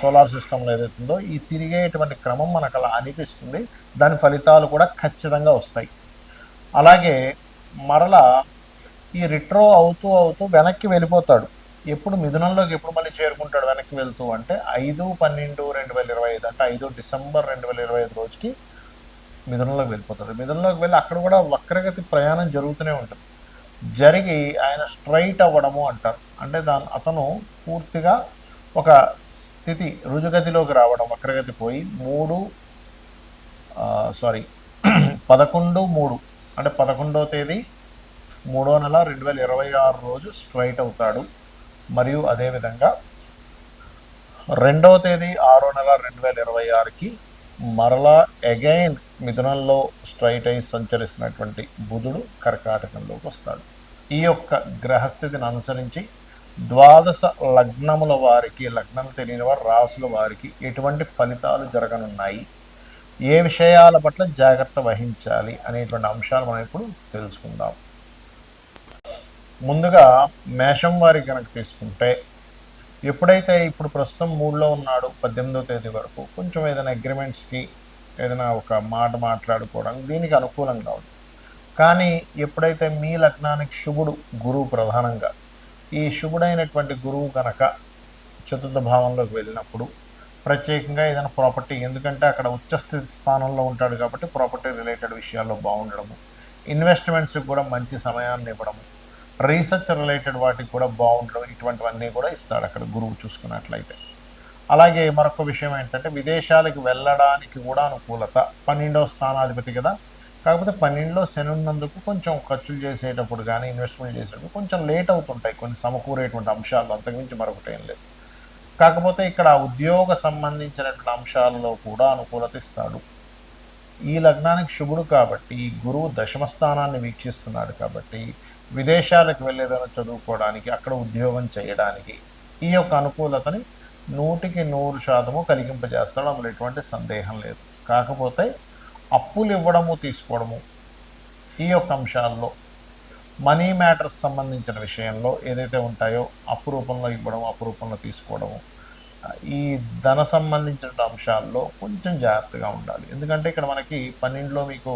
Solar సిస్టంలో ఏదైతుందో ఈ తిరిగేటువంటి క్రమం మనకు అలా అనిపిస్తుంది. దాని ఫలితాలు కూడా ఖచ్చితంగా వస్తాయి. అలాగే మరలా ఈ రిట్రో అవుతూ అవుతూ వెనక్కి వెళ్ళిపోతాడు. ఎప్పుడు మిథునంలోకి ఎప్పుడు మళ్ళీ చేరుకుంటాడు వెనక్కి వెళ్తూ అంటే ఐదు పన్నెండు రెండు వేల ఇరవై ఐదు అంటే ఐదు డిసెంబర్ రెండు వేల ఇరవై ఐదు రోజుకి మిథునంలోకి వెళ్ళిపోతాడు. మిథునంలోకి వెళ్ళి అక్కడ కూడా వక్రగతి ప్రయాణం జరుగుతూనే ఉంటుంది. జరిగి ఆయన స్ట్రైట్ అవ్వడము అంటారు. అంటే దాని అతను పూర్తిగా ఒక స్థితి రుజుగతిలోకి రావడం వక్రగతి పోయి మూడు సారీ పదకొండు మూడు. అంటే పదకొండవ తేదీ మూడో నెల రెండు వేల ఇరవై ఆరు రోజు స్ట్రైట్ అవుతాడు. మరియు అదేవిధంగా రెండవ తేదీ ఆరో నెల రెండు వేల ఇరవై ఆరుకి మరలా అగైన్ మిథునంలో స్ట్రైట్ అయి సంచరిస్తున్నటువంటి బుధుడు కర్కాటకంలోకి వస్తాడు. ఈ యొక్క గ్రహస్థితిని అనుసరించి ద్వాదశ లగ్నముల వారికి లగ్నం తెలియని వారు రాసుల వారికి ఎటువంటి ఫలితాలు జరగనున్నాయి? ఏ విషయాల పట్ల జాగ్రత్త వహించాలి అనేటువంటి అంశాలు మనం ఇప్పుడు తెలుసుకుందాం. ముందుగా మేషం వారి కనుక తీసుకుంటే ఎప్పుడైతే ఇప్పుడు ప్రస్తుతం మూడులో ఉన్నాడు పద్దెనిమిదో తేదీ వరకు కొంచెం ఏదైనా అగ్రిమెంట్స్కి ఏదైనా ఒక మాట మాట్లాడుకోవడం దీనికి అనుకూలంగా ఉంది. కానీ ఎప్పుడైతే మీ లగ్నానికి శుభుడు గురువు ప్రధానంగా ఈ శుభుడైనటువంటి గురువు కనుక చతుర్థ భావంలోకి వెళ్ళినప్పుడు ప్రత్యేకంగా ఏదైనా ప్రాపర్టీ ఎందుకంటే అక్కడ ఉచ్చస్థితి స్థానంలో ఉంటాడు కాబట్టి ప్రాపర్టీ రిలేటెడ్ విషయాల్లో బాగుండడము. ఇన్వెస్ట్మెంట్స్కి కూడా మంచి సమయాన్ని ఇవ్వడము. రీసెర్చ్ రిలేటెడ్ వాటికి కూడా బాగుండడం ఇటువంటివన్నీ కూడా ఇస్తాడు అక్కడ గురువు చూసుకున్నట్లయితే. అలాగే మరొక విషయం ఏంటంటే విదేశాలకు వెళ్ళడానికి కూడా అనుకూలత. పన్నెండవ స్థానాధిపతి కదా కాకపోతే పన్నెండులో శని ఉన్నందుకు కొంచెం ఖర్చులు చేసేటప్పుడు కానీ ఇన్వెస్ట్మెంట్ చేసేటప్పుడు కొంచెం లేట్ అవుతుంటాయి కొన్ని సమకూరేటువంటి అంశాలు. అంతకుమించి మరొకటి ఏం లేదు. కాకపోతే ఇక్కడ ఉద్యోగ సంబంధించినటువంటి అంశాలలో కూడా అనుకూలత ఇస్తాడు. ఈ లగ్నానికి శుభుడు కాబట్టి గురువు దశమ స్థానాన్ని వీక్షిస్తున్నాడు కాబట్టి విదేశాలకు వెళ్ళేదైనా చదువుకోవడానికి అక్కడ ఉద్యోగం చేయడానికి ఈ యొక్క అనుకూలతని నూటికి నూరు శాతము కలిగింపజేస్తాడు. అందులో ఎటువంటి సందేహం లేదు. కాకపోతే అప్పులు ఇవ్వడము తీసుకోవడము ఈ యొక్క అంశాల్లో మనీ మ్యాటర్స్ సంబంధించిన విషయంలో ఏదైతే ఉంటాయో అప్పు రూపంలో ఇవ్వడం అప్పు రూపంలో తీసుకోవడము ఈ ధన సంబంధించిన అంశాల్లో కొంచెం జాగ్రత్తగా ఉండాలి. ఎందుకంటే ఇక్కడ మనకి పన్నెండులో మీకు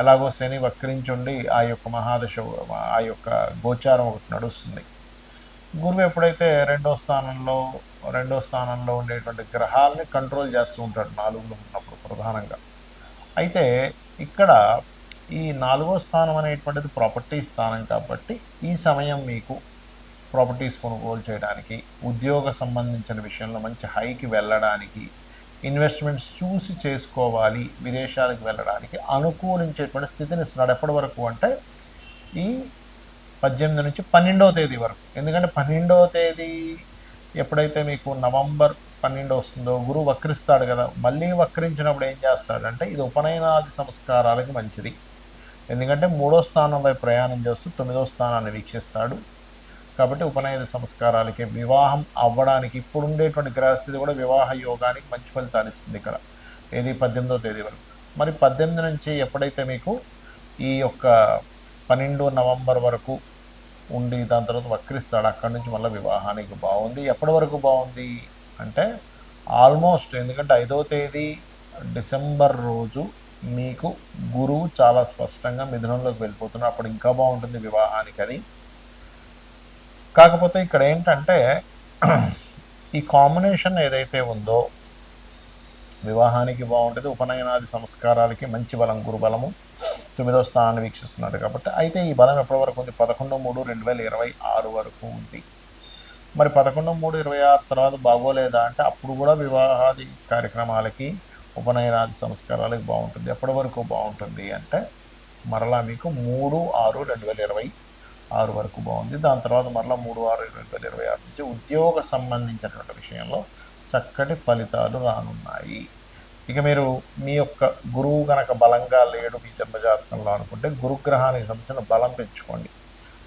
ఎలాగో శని వక్రించుండి ఆ యొక్క మహాదశ ఆ యొక్క గోచారం ఒకటి నడుస్తుంది. గురువు ఎప్పుడైతే రెండో స్థానంలో రెండో స్థానంలో ఉండేటువంటి గ్రహాలని కంట్రోల్ చేస్తూ ఉంటాడు నాలుగులో ఉన్నప్పుడు ప్రధానంగా. అయితే ఇక్కడ ఈ నాలుగో స్థానం అనేటువంటిది ప్రాపర్టీ స్థానం కాబట్టి ఈ సమయం మీకు ప్రాపర్టీస్ కొనుగోలు చేయడానికి ఉద్యోగ సంబంధించిన విషయంలో మంచి హైకి వెళ్ళడానికి ఇన్వెస్ట్మెంట్స్ చూసి చేసుకోవాలి విదేశాలకు వెళ్ళడానికి అనుకూలించేటువంటి స్థితిని ఇస్తున్నాడు ఎప్పటి వరకు అంటే ఈ పద్దెనిమిది నుంచి పన్నెండవ తేదీ వరకు. ఎందుకంటే పన్నెండవ తేదీ ఎప్పుడైతే మీకు నవంబర్ పన్నెండు వస్తుందో గురువు వక్రిస్తాడు కదా మళ్ళీ వక్రించినప్పుడు ఏం చేస్తాడంటే ఇది ఉపనయనాది సంస్కారాలకి మంచిది. ఎందుకంటే మూడో స్థానంపై ప్రయాణం చేస్తూ తొమ్మిదో స్థానాన్ని వీక్షిస్తాడు. కాబట్టి ఉపనయన సంస్కారాలకి వివాహం అవ్వడానికి ఇప్పుడు ఉండేటువంటి గ్రహస్థితి కూడా వివాహ యోగానికి మంచి ఫలితాలు ఇస్తుంది ఇక్కడ. ఏది పద్దెనిమిదో తేదీ వరకు. మరి పద్దెనిమిది నుంచి ఎప్పుడైతే మీకు ఈ యొక్క పన్నెండు నవంబర్ వరకు ఉండి దాని తర్వాత వక్రిస్తాడు అక్కడి నుంచి మళ్ళీ వివాహానికి బాగుంది. ఎప్పటి వరకు బాగుంది? అంటే ఆల్మోస్ట్ ఎందుకంటే ఐదవ తేదీ డిసెంబర్ రోజు మీకు గురువు చాలా స్పష్టంగా మిథునంలోకి వెళ్ళిపోతున్నారు. అప్పుడు ఇంకా బాగుంటుంది వివాహానికని. కాకపోతే ఇక్కడ ఏంటంటే ఈ కాంబినేషన్ ఏదైతే ఉందో వివాహానికి బాగుంటుంది ఉపనయనాది సంస్కారాలకి మంచి బలం గురుబలము తొమ్మిదో స్థానాన్ని వీక్షిస్తున్నాడు కాబట్టి అయితే ఈ బలం ఎప్పటి వరకు ఉంది? పదకొండు మూడు రెండు వేల ఇరవై ఆరు వరకు ఉంది. మరి పదకొండు మూడు ఇరవై ఆరు తర్వాత బాగోలేదా అంటే అప్పుడు కూడా వివాహాది కార్యక్రమాలకి ఉపనయనాది సంస్కారాలకి బాగుంటుంది. ఎప్పటి వరకు బాగుంటుంది అంటే మరలా మీకు మూడు ఆరు రెండు వేల ఇరవై ఆరు వరకు బాగుంది. దాని తర్వాత మరలా మూడు ఆరు రెండు వేల ఇరవై ఆరు నుంచి ఉద్యోగ సంబంధించినటువంటి విషయంలో చక్కటి ఫలితాలు రానున్నాయి. ఇక మీరు మీ యొక్క గురువు గనక బలంగా లేడు మీ జన్మజాతకంలో అనుకుంటే గురుగ్రహానికి సంబంధించిన బలం పెంచుకోండి.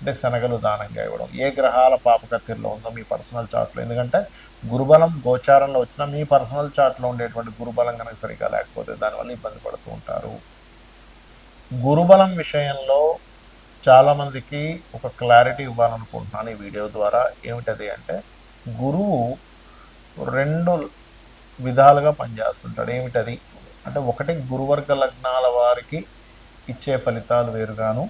అంటే శనగలు దానంగా ఇవ్వడం. ఏ గ్రహాల పాపకత్తిలో ఉందో మీ పర్సనల్ చార్ట్లో. ఎందుకంటే గురుబలం గోచారంలో వచ్చిన మీ పర్సనల్ చార్ట్లో ఉండేటువంటి గురుబలం కనుక సరిగా లేకపోతే దానివల్ల ఇబ్బంది పడుతూ ఉంటారు. గురుబలం విషయంలో చాలామందికి ఒక క్లారిటీ ఇవ్వాలనుకుంటున్నాను ఈ వీడియో ద్వారా. ఏమిటది అంటే గురువు రెండు విధాలుగా పనిచేస్తుంటాడు. ఏమిటది? అంటే ఒకటి గురువర్గ లగ్నాల వారికి ఇచ్చే ఫలితాలు వేరుగాను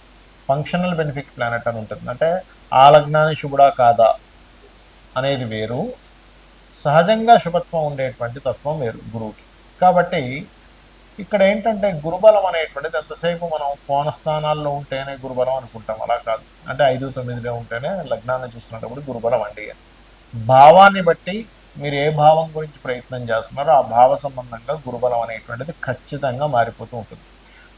functional benefit planet అని ఉంటుంది. అంటే ఆ లగ్నాన్ని శుభుడా కాదా అనేది వేరు. సహజంగా శుభత్వం ఉండేటువంటి తత్వం వేరు గురువుకి. కాబట్టి ఇక్కడ ఏంటంటే గురుబలం అనేటువంటిది ఎంతసేపు మనం కోణ స్థానాల్లో ఉంటేనే గురుబలం అనుకుంటాం. అలా కాదు. అంటే ఐదు తొమ్మిదిలో ఉంటేనే లగ్నాన్ని చూసినప్పుడు గురుబలం అండి భావాన్ని బట్టి మీరు ఏ భావం గురించి ప్రయత్నం చేస్తున్నారో ఆ భావ సంబంధంగా గురుబలం అనేటువంటిది ఖచ్చితంగా మారిపోతూ ఉంటుంది.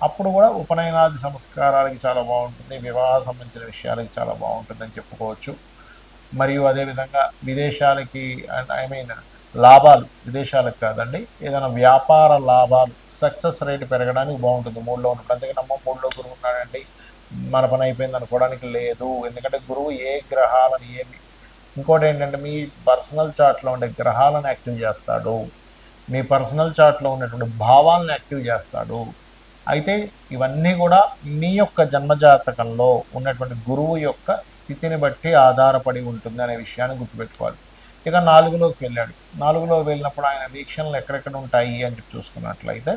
అప్పుడు కూడా ఉపనయనాది సంస్కారాలకి చాలా బాగుంటుంది వివాహ సంబంధించిన విషయాలకి చాలా బాగుంటుంది అని చెప్పుకోవచ్చు. మరియు అదేవిధంగా విదేశాలకి అండ్ ఐ మీన్ లాభాలు విదేశాలకు కాదండి ఏదైనా వ్యాపార లాభాలు సక్సెస్ రేట్ పెరగడానికి బాగుంటుంది. మూడులో ఉన్నప్పుడు అందుకని అమ్మ మూడులో గురువు ఉన్నాడండి మన పని అయిపోయింది అనుకోవడానికి లేదు. ఎందుకంటే గురువు ఏ గ్రహాలను ఏమి ఇంకోటి ఏంటంటే మీ పర్సనల్ చార్ట్లో ఉండే గ్రహాలను యాక్టివ్ చేస్తాడు. మీ పర్సనల్ చార్ట్లో ఉన్నటువంటి భావాలను యాక్టివ్ చేస్తాడు. అయితే ఇవన్నీ కూడా మీ యొక్క జన్మజాతకంలో ఉన్నటువంటి గురువు యొక్క స్థితిని బట్టి ఆధారపడి ఉంటుంది అనే విషయాన్ని గుర్తుపెట్టుకోవాలి. ఇక నాలుగులోకి వెళ్ళాడు. నాలుగులో వెళ్ళినప్పుడు ఆయన వీక్షణలు ఎక్కడెక్కడ ఉంటాయి అని చెప్పి చూసుకున్నట్లయితే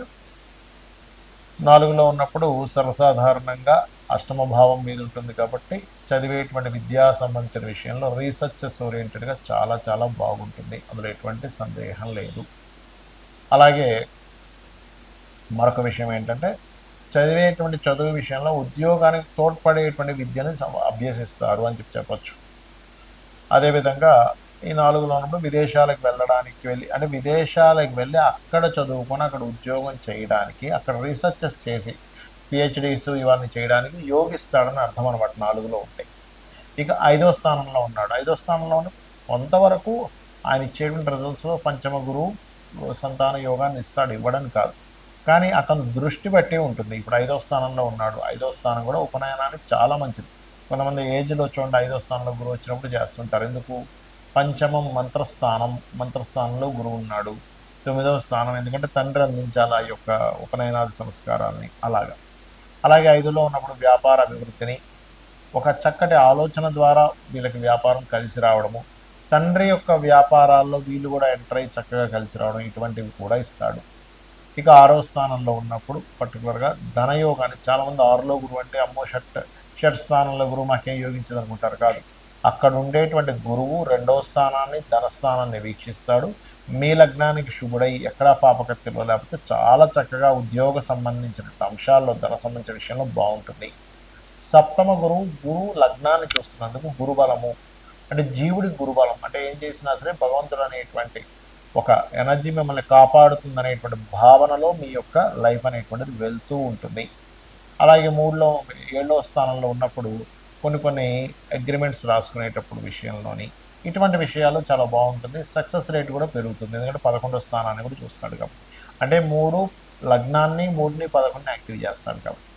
నాలుగులో ఉన్నప్పుడు సర్వసాధారణంగా అష్టమ భావం మీద ఉంటుంది కాబట్టి చదివేటువంటి విద్యా సంబంధించిన విషయంలో రీసెర్చెస్ ఓరియంటెడ్గా చాలా చాలా బాగుంటుంది. అందులో ఎటువంటి సందేహం లేదు. అలాగే మరొక విషయం ఏంటంటే చదివేటువంటి చదువు విషయంలో ఉద్యోగానికి తోడ్పడేటువంటి విద్యను అభ్యసిస్తారు అని చెప్పి చెప్పచ్చు. అదేవిధంగా ఈ నాలుగులో ఉన్నప్పుడు విదేశాలకు వెళ్ళడానికి వెళ్ళి అంటే విదేశాలకు వెళ్ళి అక్కడ చదువుకొని అక్కడ ఉద్యోగం చేయడానికి అక్కడ రీసెర్చెస్ చేసి పిహెచ్డీస్ ఇవన్నీ చేయడానికి యోగిస్తాడని అర్థం అనమాట నాలుగులో ఉంటాయి ఇక ఐదో స్థానంలో ఉన్నాడు. ఐదో స్థానంలో కొంతవరకు ఆయన ఇచ్చేటువంటి రిజల్ట్స్లో పంచమ గురువు సంతాన యోగాన్ని ఇస్తాడు. ఇవ్వడం కాదు. కానీ అతను దృష్టి బట్టి ఉంటుంది. ఇప్పుడు ఐదో స్థానంలో ఉన్నాడు. ఐదో స్థానం కూడా ఉపనయనానికి చాలా మంచిది. కొంతమంది ఏజ్లో చూడండి ఐదో స్థానంలో గురువు వచ్చినప్పుడు చేస్తుంటారు. ఎందుకు? పంచమం మంత్రస్థానం మంత్రస్థానంలో గురువు ఉన్నాడు. తొమ్మిదవ స్థానం ఎందుకంటే తండ్రి అందించాలి ఆ యొక్క ఉపనయనాది సంస్కారాన్ని అలాగా. అలాగే ఐదులో ఉన్నప్పుడు వ్యాపార అభివృద్ధిని ఒక చక్కటి ఆలోచన ద్వారా వీళ్ళకి వ్యాపారం కలిసి రావడము తండ్రి యొక్క వ్యాపారాల్లో వీళ్ళు కూడా ఎంటర్ అయ్యి చక్కగా కలిసి రావడం ఇటువంటివి కూడా ఇస్తాడు. ఇక ఆరో స్థానంలో ఉన్నప్పుడు పర్టికులర్గా ధనయోగాన్ని చాలామంది ఆరులో గురువు అంటే అమ్మో షట్ షట్ స్థానంలో గురువు మాకేం యోగించదు అనుకుంటారు కాదు. అక్కడ ఉండేటువంటి గురువు రెండో స్థానాన్ని ధనస్థానాన్ని వీక్షిస్తాడు. మీ లగ్నానికి శుభుడై ఎక్కడా పాపకత్తిలో లేకపోతే చాలా చక్కగా ఉద్యోగ సంబంధించిన అంశాల్లో ధన సంబంధించిన విషయంలో బాగుంటుంది. సప్తమ గురువు గురువు లగ్నాన్ని చూస్తున్నందుకు గురుబలము అంటే జీవుడి గురుబలం అంటే ఏం చేసినా సరే భగవంతుడు అనేటువంటి ఒక ఎనర్జీ మిమ్మల్ని కాపాడుతుంది అనేటువంటి భావనలో మీ యొక్క లైఫ్ అనేటువంటిది వెళ్తూ ఉంటుంది. అలాగే మూడులో ఏడో స్థానంలో ఉన్నప్పుడు కొన్ని కొన్ని అగ్రిమెంట్స్ రాసుకునేటప్పుడు విషయంలోని ఇటువంటి విషయాలు చాలా బాగుంటుంది. సక్సెస్ రేట్ కూడా పెరుగుతుంది. ఎందుకంటే పదకొండో స్థానాన్ని కూడా చూస్తాడు కాబట్టి. అంటే మూడు లగ్నాన్ని మూడుని పదకొండుని యాక్టివ్ చేస్తాడు కాబట్టి.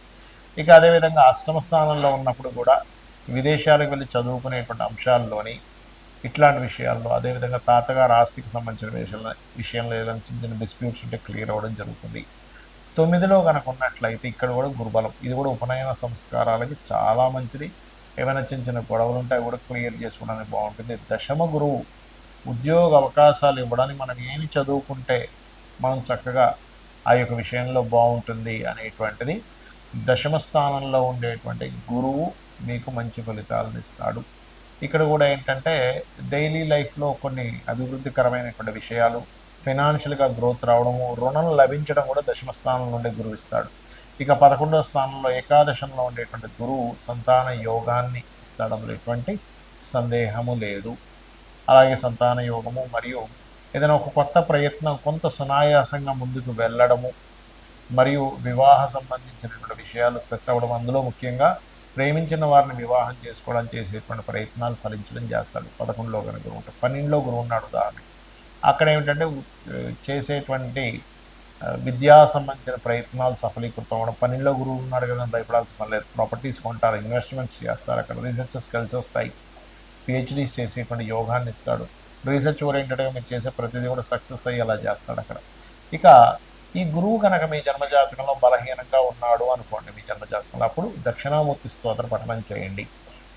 ఇక అదేవిధంగా అష్టమ స్థానంలో ఉన్నప్పుడు కూడా విదేశాలకు వెళ్ళి చదువుకునేటువంటి అంశాల్లోని ఇట్లాంటి విషయాల్లో అదేవిధంగా తాతగారు ఆస్తికి సంబంధించిన విషయంలో విషయంలో ఏదైనా చిన్న చిన్న డిస్ప్యూట్స్ ఉంటే క్లియర్ అవ్వడం జరుగుతుంది. తొమ్మిదిలో కనుక ఉన్నట్లయితే ఇక్కడ కూడా గురుబలం ఇది కూడా ఉపనయన సంస్కారాలకి చాలా మంచిది. ఏమైనా చిన్న చిన్న గొడవలు ఉంటే అవి కూడా క్లియర్ చేసుకోవడానికి బాగుంటుంది. దశమ గురువు ఉద్యోగ అవకాశాలు ఇవ్వడానికి మనం ఏమి చదువుకుంటే మనం చక్కగా ఆ యొక్క విషయంలో బాగుంటుంది అనేటువంటిది దశమ స్థానంలో ఉండేటువంటి గురువు మీకు మంచి ఫలితాలను ఇస్తాడు. ఇక్కడ కూడా ఏంటంటే డైలీ లైఫ్లో కొన్ని అభివృద్ధికరమైనటువంటి విషయాలు ఫైనాన్షియల్గా గ్రోత్ రావడము రుణం లభించడం కూడా దశమ స్థానం నుండి గురువు ఇస్తాడు. ఇక పదకొండవ స్థానంలో ఏకాదశంలో ఉండేటువంటి గురువు సంతాన యోగాన్ని ఇస్తాడు. అందులో ఎటువంటి సందేహము లేదు. అలాగే సంతాన యోగము మరియు ఏదైనా ఒక కొత్త ప్రయత్నం కొంత సునాయాసంగా ముందుకు వెళ్ళడము మరియు వివాహ సంబంధించినటువంటి విషయాలు సెట్ అవ్వడం అందులో ముఖ్యంగా ప్రేమించిన వారిని వివాహం చేసుకోవడం చేసేటువంటి ప్రయత్నాలు ఫలించడం చేస్తాడు. పదకొండులో కనుక గురువు ఉంటాడు పన్నెండులో గురువు ఉన్నాడు ఉదాహరణ. అక్కడ ఏమిటంటే చేసేటువంటి విద్యా సంబంధించిన ప్రయత్నాలు సఫలీకృతం అవ్వడం. పన్నెండులో గురువు ఉన్నాడు కదా భయపడాల్సిన పని లేదు. ప్రాపర్టీస్ కొంటారు ఇన్వెస్ట్మెంట్స్ చేస్తారు. అక్కడ రీసెర్చెస్ కలిసి వస్తాయి. పిహెచ్డీస్ చేసేటువంటి యోగాన్ని ఇస్తాడు. రీసెర్చ్ ఓరియంటెడ్గా మీరు చేసే ప్రతిదీ కూడా సక్సెస్ అయ్యేలా చేస్తాడు అక్కడ. ఇక ఈ గురువు కనుక మీ జన్మజాతకంలో బలహీనంగా ఉన్నాడు అనుకోండి మీ జన్మజాతకంలో అప్పుడు దక్షిణామూర్తి స్తోత్ర పఠనం చేయండి.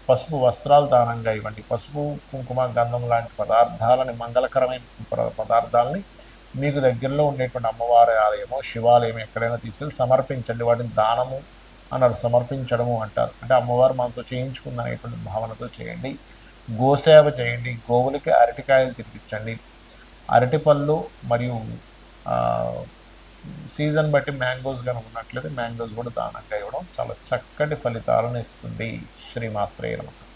పసుపు వస్త్రాలు దానంగా ఇవ్వండి. పసుపు కుంకుమ గంధం లాంటి పదార్థాలని మంగళకరమైన పదార్థాలని మీకు దగ్గరలో ఉండేటువంటి అమ్మవారి ఆలయమో శివాలయం ఎక్కడైనా తీసుకెళ్ళి సమర్పించండి. వాటిని దానము అన్నారు సమర్పించడము అంటారు. అంటే అమ్మవారు మనతో చేయించుకుందనేటువంటి భావనతో చేయండి. గోసేవ చేయండి. గోవులకి అరటికాయలు తినిపించండి. అరటిపళ్ళు మరియు సీజన్ బట్టి మ్యాంగోస్ కనుక ఉన్నట్లయితే మ్యాంగోస్ కూడా దానంగా ఇవ్వడం చాలా చక్కటి ఫలితాలను ఇస్తుంది. శ్రీమాత్రేయ నమః.